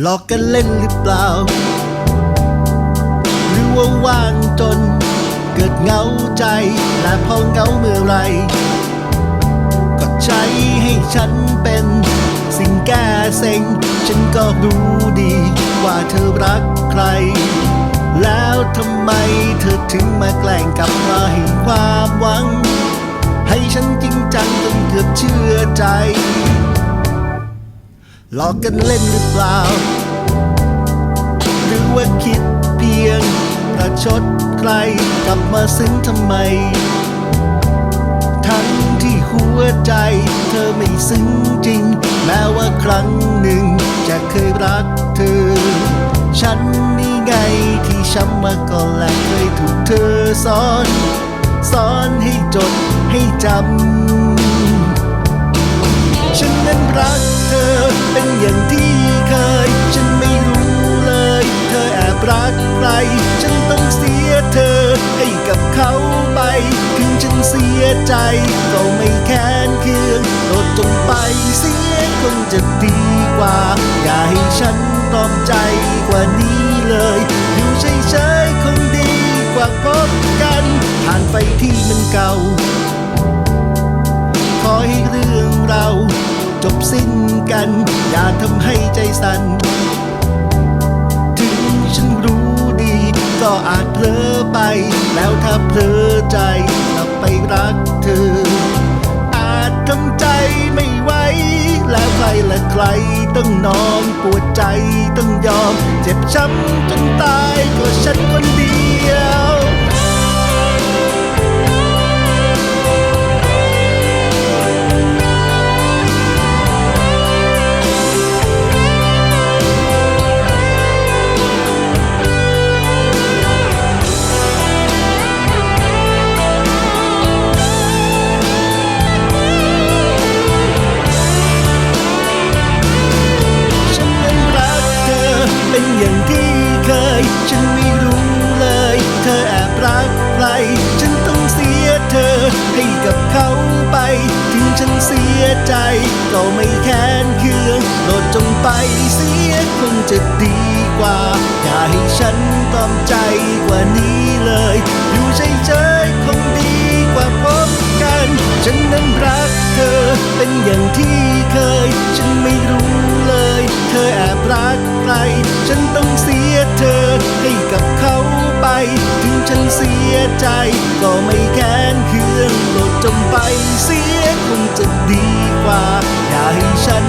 หลอกกันเล่นหรือเปล่า หรือว่าว่างจน เกิดเหงาใจ และพอเหงาเมื่อไร ก็ใช้ให้ฉันเป็นสิ่งแก้เซ็ง ฉันก็รู้ดีว่าเธอรักใคร แล้วทำไมเธอถึงมาแกล้งกลับมาให้ความหวัง ให้ฉันจริงจังจนเกือบเชื่อใจ หลอกกันเล่นหรือเปล่า หรือว่าคิดเพียงประชดใครกลับมาซึ้งทำไม ทั้งที่หัวใจเธอไม่ซึ้งจริง แม้ว่าครั้งหนึ่งจะเคยรักเธอ ฉันนี่ไงที่ช้ำมาก่อนและเคยถูกเธอสอน สอนให้จดให้จำ รักใคร ฉันต้องเสียเธอให้กับเขาไป ถึงฉันเสียใจ ก็ไม่แค้นเคืองโดดจงไปเสียคงจะดีกว่า อย่าให้ฉันตอมใจกว่านี้เลย อยู่เฉยๆคงดีกว่าพบกันผ่านไปที่มันเก่า ขอให้เรื่องเราจบสิ้นกัน อย่าทำให้ใจสั่น แล้วถ้าเผลอใจกลับไปรักเธอ อาจทำใจไม่ไหวแล้วใครละใครต้องนอนปวดใจต้องยอม เจ็บช้ำจนตายก็ฉันคนเดียว ฉันไม่รู้เลย เธอแอบรักใคร ฉันต้องเสียเธอให้กับเขาไป ถึงฉันเสียใจ ก็ไม่แค้นเคืองโปรดจงไปเสียคงจะดีกว่า อย่าให้ฉันตอมใจกว่านี้เลย อยู่เฉยๆคงดีกว่าพบกัน ฉันนั้นรักเธอเป็นอย่างที่เคย ฉันไม่รู้เลย เธอแอบรักใคร ฉันต้องเสีย เธอให้กับเขาไป ถึงฉันเสียใจ ก็ไม่แค้นเคืองโลดจมไปเสียคงจะดีกว่า อย่าให้ฉัน